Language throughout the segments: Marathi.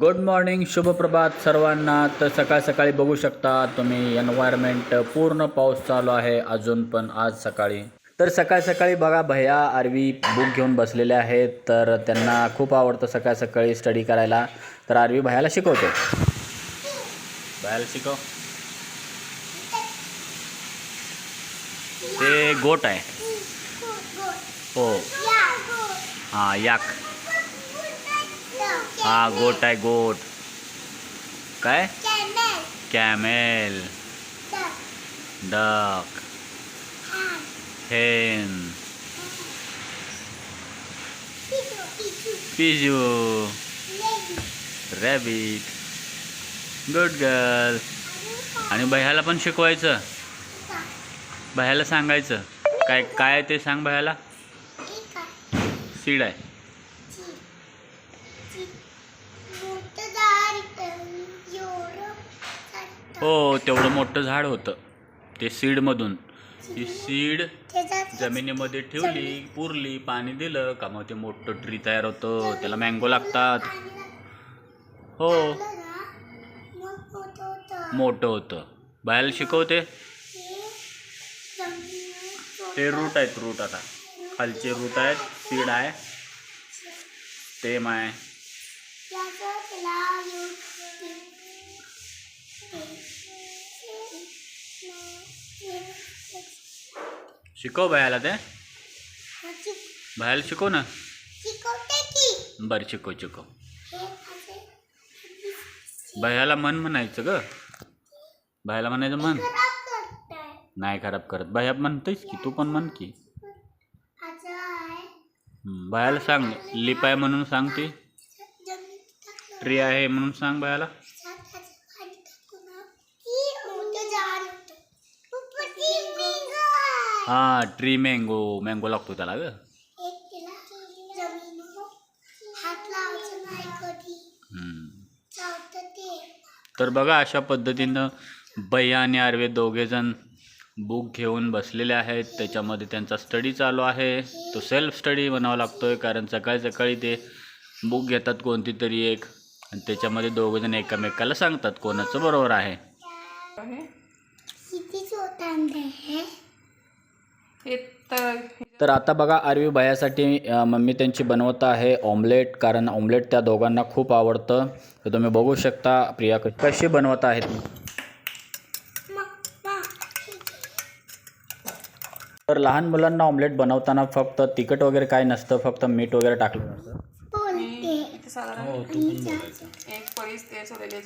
गुड मॉर्निंग शुभप्रभात सर्वांना. तर सकाळ सकाळी बघू शकता तुम्ही एन्व्हायरमेंट पूर्ण पाऊस चालू आहे. अजून पण आज सकाळी. तर सकाळ सकाळी बघा भैया आरवी बुक घेऊन बसलेले आहेत. तर त्यांना खूप आवडतं सकाळ सकाळी स्टडी करायला. तर आरवी भैयाला शिकवतो. भैयाला शिकव. ते गोट आहे. हो. हां याक. हा गोट आहे गोट. काय? कॅमेल. डक. हेन. पिजू रॅबिट गुड गर्ल. आणि भैयाला पण शिकवायचं. भैयाला सांगायचं. काय काय आहे ते सांग भैयाला. सीड आहे. हो तेवढं मोठं झाड होतं. ते सीडमधून. ती सीड जमिनीमध्ये ठेवली पुरली पाणी दिलं. का मग ते मोठं ट्री तयार होतं. त्याला मँगो लागतात. हो. मोठं होतं. बाहेर शिकवते. ते रूट आहेत रूट आता. खालचे रूट आहेत सीड आहे. स्टेम आहे शिकव बायाला ते. बाहेर शिकव ना. बरं शिकव शिकव. बाह्याला मन म्हणायचं ग. बाह्याला म्हणायचं मन. नाही खराब करत. बाह्या म्हणतेस की तू पण म्हण की. बायाला सांग. लिप आहे म्हणून सांग ती ट्री आहे म्हणून सांग बायाला हां ट्री मँगो मँगो लागतो त्याला ग. तर बघा अशा पद्धतीनं भैया आणि आर्वे दोघेजण बुक घेऊन बसलेले आहेत. त्याच्यामध्ये त्यांचा स्टडी चालू आहे. तो सेल्फ स्टडी बनावा लागतोय कारण सकाळी सकाळी ते बुक घेतात कोणती तरी एक. आणि त्याच्यामध्ये दोघेजण एकमेकाला सांगतात कोणाचं बरोबर आहे? तर तर आता बघा आरवी भयासाठी मम्मी त्यांची बनवत आहे ऑमलेट कारण ऑमलेट त्या दोघांना खूप आवडतं. तर तुम्ही बघू शकता प्रिया क- कशी बनवत आहेत. तर लहान मुलांना ऑमलेट बनवताना फक्त तिखट वगैरे काय नसतं फक्त मीठ वगैरे टाकलं जातं. मी इथे साधारण हो तू पण बोलायचं एक ते सोडलेले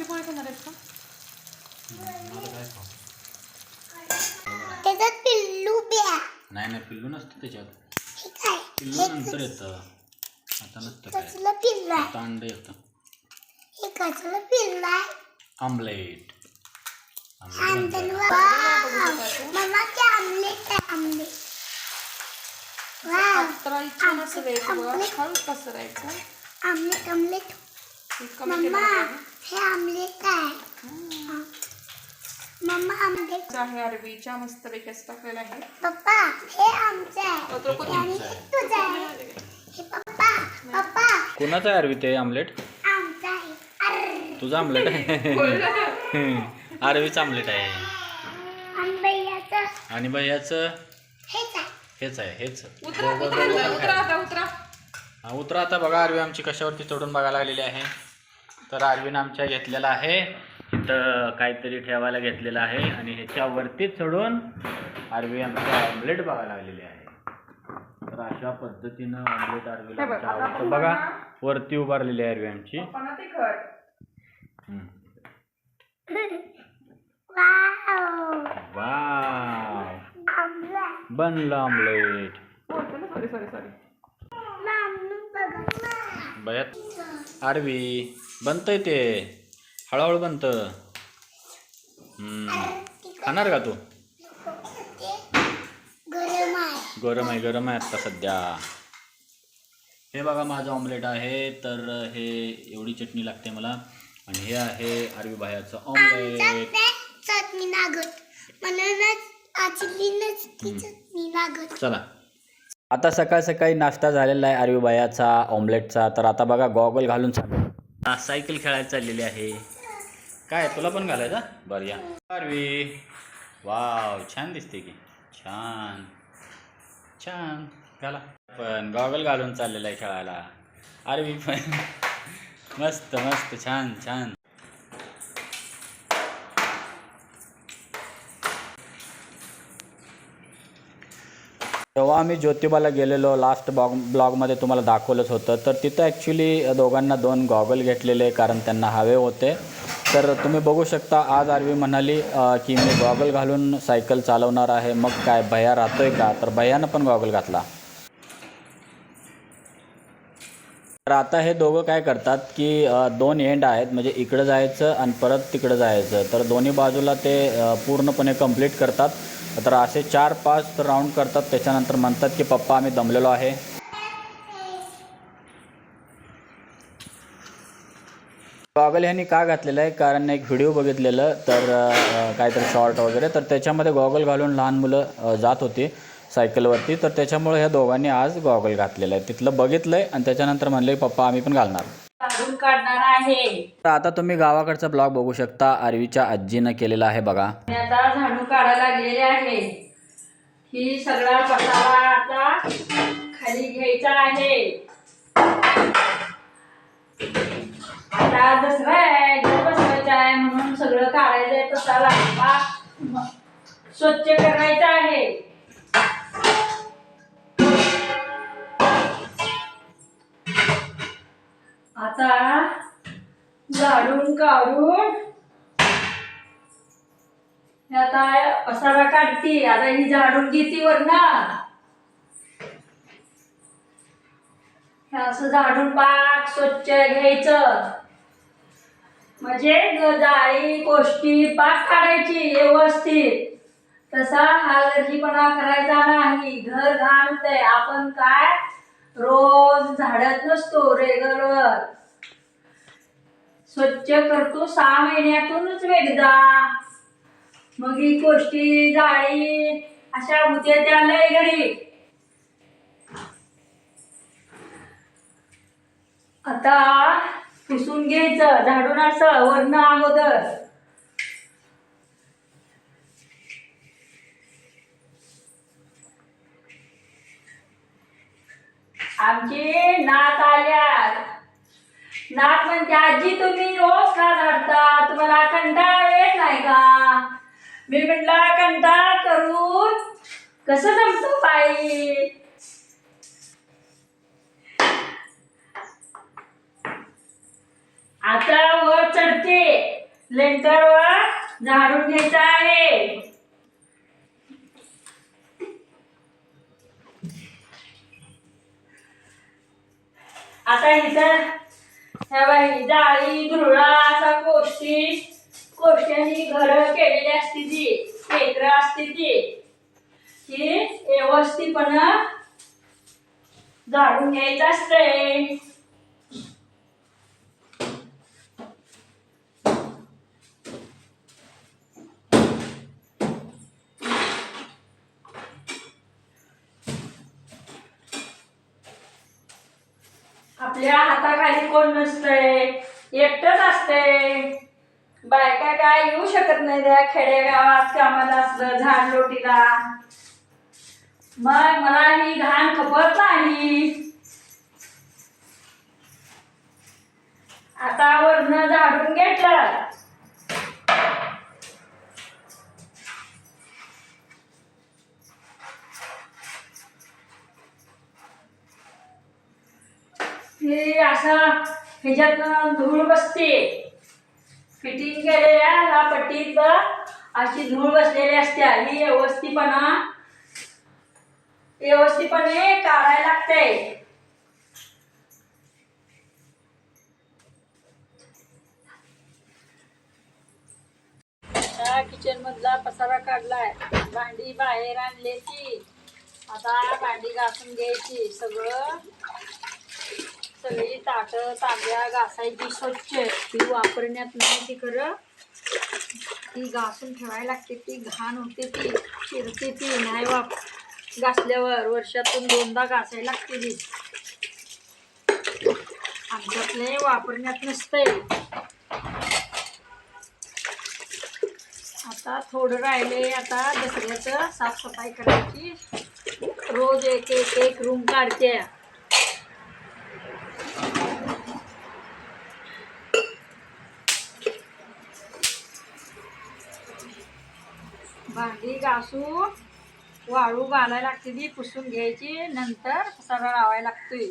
पोळी खाणार आहेस का त्याच्यात पिल्लू ब्या नाही नाही पिल्लू नसतं त्याच्यात. काय पिल्लू नंतर येतं. आता नसतं काय. कसलं पिल्लू आता अंड येतं. हे कसलं पिल्लू आहे. आमलेट. आमदन मम्मा ते आमलेट आहे आमलेट. वाव. पातळा छान असं द्यायचं बघा हळू पसरायचं. Omelette omelette. हे मम्मा हे आमलेट आहे. मम्मा आमलेट आहे अरबीच्या टाकलेलं आहे. पप्पा हे आमचं आहे. आणि तुझं आहे. हे पप्पा पप्पा. कोणाचं आहे आरवी ते आमलेट? आमचं आहे. अर्र. तुझं आमलेट आहे. आरवीचं आमलेट आहे. आणि भैयाचं. हेच आहे. हेच आहे हेच. उतरा उतरा उतरा आता उतरा. हा, उतरा आता बघा आरवी आमची कशावरती चढून बघायला लागलेली आहे. तर आरवीनं आमच्या घेतलेला आहे. इथं काहीतरी ठेवायला घेतलेलं आहे आणि ह्याच्यावरती चढून आरवी आमचं ऑमलेट बघायला लागलेली आहे. तर अशा पद्धतीनं ऑमलेट आरवीला हे बघ, आमच्या आता आवडतं. आपण बघा बघा. वरती उभारलेली आहे आरवी आमची पप्पांना ते खट हम्म. वाव. वाव. आमलेट. बनलं ऑमलेट बोलतो ना सॉरी सॉरी सॉरी बयात आरवी बनतंय ते. हळूहळू बनतं. खाणार का तू? गरम आहे गरम आहे आता सध्या. हे बघा माझं ऑमलेट आहे तर हे एवढी चटणी लागते मला. आणि हे आहे आरवी भायाचं ऑमलेट चटणी लागत चला. आता सकाळ सकाळी नाश्ता झालेला आहे आरवी बायाचा ऑमलेटचा तर आता बघा गॉगल घालून सायकल खेळायला चाललेली आहे. काय तुला पण घालायचा? बरं या. आरवी वाव छान दिसते की. छान. छान. घाला. पण गॉगल घालून चाललेला आहे खेळायला आरवी पण. मस्त मस्त. छान छान. तेव्हा आम्ही ज्योतिबाला गेलेलो लास्ट ब्लॉग ब्लॉगमध्ये तुम्हाला दाखवलंच होतं तर तिथं ॲक्च्युली दोघांना दोन गॉगल घेतलेले कारण त्यांना हवे होते. तर तुम्ही बघू शकता आज आरवी म्हणाली की मी गॉगल घालून सायकल चालवणार आहे. मग काय भ्या राहतो आहे का? तर भयानं पण गॉगल घातला. तर आता हे दोघं काय करतात की दोन एंड आहेत. म्हणजे इकडं जायचं आणि परत तिकडं जायचं. तर दोन्ही बाजूला ते पूर्णपणे कंप्लीट करतात. तर असे चार पाच राऊंड करतात. त्याच्यानंतर म्हणतात की पप्पा आम्ही दमलेलो आहे. गॉगल ह्यांनी का घातलेलं आहे? कारण एक व्हिडिओ बघितलेलं तर काहीतरी शॉर्ट वगैरे. तर त्याच्यामध्ये गॉगल घालून लहान मुलं जात होती सायकलवरती तर त्याच्यामुळे ह्या दोघांनी आज गॉगल घातलेलं आहे. तिथलं बघितलंय आणि त्याच्यानंतर म्हणले पप्पा आम्ही पण घालणार. काढणार आहे. तर आता तुम्ही गावाकडचा ब्लॉग बघू शकता. आरवीच्या आजीनं केलेला आहे बघा. आता झाडू काढायला लागलेले आहे. ही सगळा पसारा आता खाली घ्यायचा आहे. स्वच्छ करायचं आहे. आता झाडून काढून आता पसारा काढती. आता ही झाडून घेती वर ना असं झाडून पाक स्वच्छ घ्यायचं. म्हणजे जाळी कोष्टी पाक काढायची व्यवस्थित. तसा हालगर्जीपणा करायचा नाही. घर घाण आपण काय? रोज झाडत नसतो रेगुलर स्वच्छ करतो सहा महिन्यातूनच एकदा. मग ही गोष्टी जाळी अशा होत्या त्या लय घरी. आता पुसून घ्यायचं झाडून असं वरण अगोदर. आमची नात आल्या नात म्हणते आजी तुम्ही रोज का झाडता तुम्हाला कंटाळा येत नाही का? मी म्हटलं कंटाळा करून कसं जमतो बाई? आता वर चढते. लेंटरवर झाडून घ्यायचं आहे. आता इथं ह्या बाई जाळी धुळा असा गोष्टी कोष्ट्यानी घर केलेली असते ती क्षेत्र असते ती. ही व्यवस्थितपणा झाडून घ्यायचं असतंय. आपल्या हाताखाली कोण नसतंय? एकटंच असतंय. बायका काय येऊ शकत नाही त्या खेडेगावात कामाला असलं झाड लोटीला मग मला ही घाण खपत नाही. आता वरनं झाडून घेतलं. असं ह्याच्यातनं धूळ बसते. फिटिंग केलेल्या ह्या पट्टीत अशी धूळ बसलेली असते. ही व्यवस्थितपणा व्यवस्थितपणे काढायला लागते. किचन मधला पसारा काढलाय. भांडी बाहेर आणल्याची आता भांडी घासून घ्यायची. सगळं सगळी ताटं तांब्या घासायची स्वच्छ ती वापरण्यात नाही ती खरं. ती घासून ठेवायला लागते ती घाण होते ती शिरते ती नाही वाप घासल्यावर वर्षातून दोनदा घासायला लागते ती. आमच्यातले वापरण्यात नसतंय. आता थोडं राहिले आता दसऱ्याचं साफसफाई करायची. रोज एक एक एक रूम काढते. भांडी घासू. वाळू घालायला लागते ती पुसून घ्यायची. नंतर सरळ लावायला लागतोय.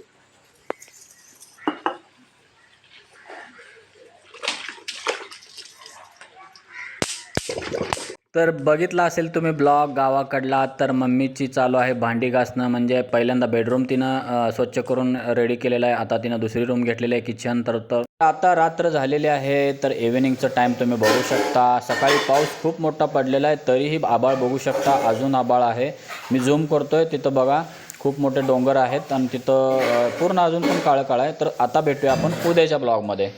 तर बघितला असेल तुम्ही ब्लॉग गावाकडला तर मम्मीची चालू आहे भांडी घासणं. म्हणजे पहिल्यांदा बेडरूम तिनं स्वच्छ करून रेडी केलेलं आहे. आता तिनं दुसरी रूम घेतलेली आहे किचन तर आता रात्र झालेली आहे. तर इव्हिनिंगचं टाईम तुम्ही बघू शकता. सकाळी पाऊस खूप मोठा पडलेला आहे. तरीही आबाळ बघू शकता. अजून आबाळ आहे. मी झूम करतो आहे तिथं बघा खूप मोठे डोंगर आहेत. आणि तिथं पूर्ण अजून पण काळं काळं आहे. तर आता भेटूया आपण उद्याच्या ब्लॉगमध्ये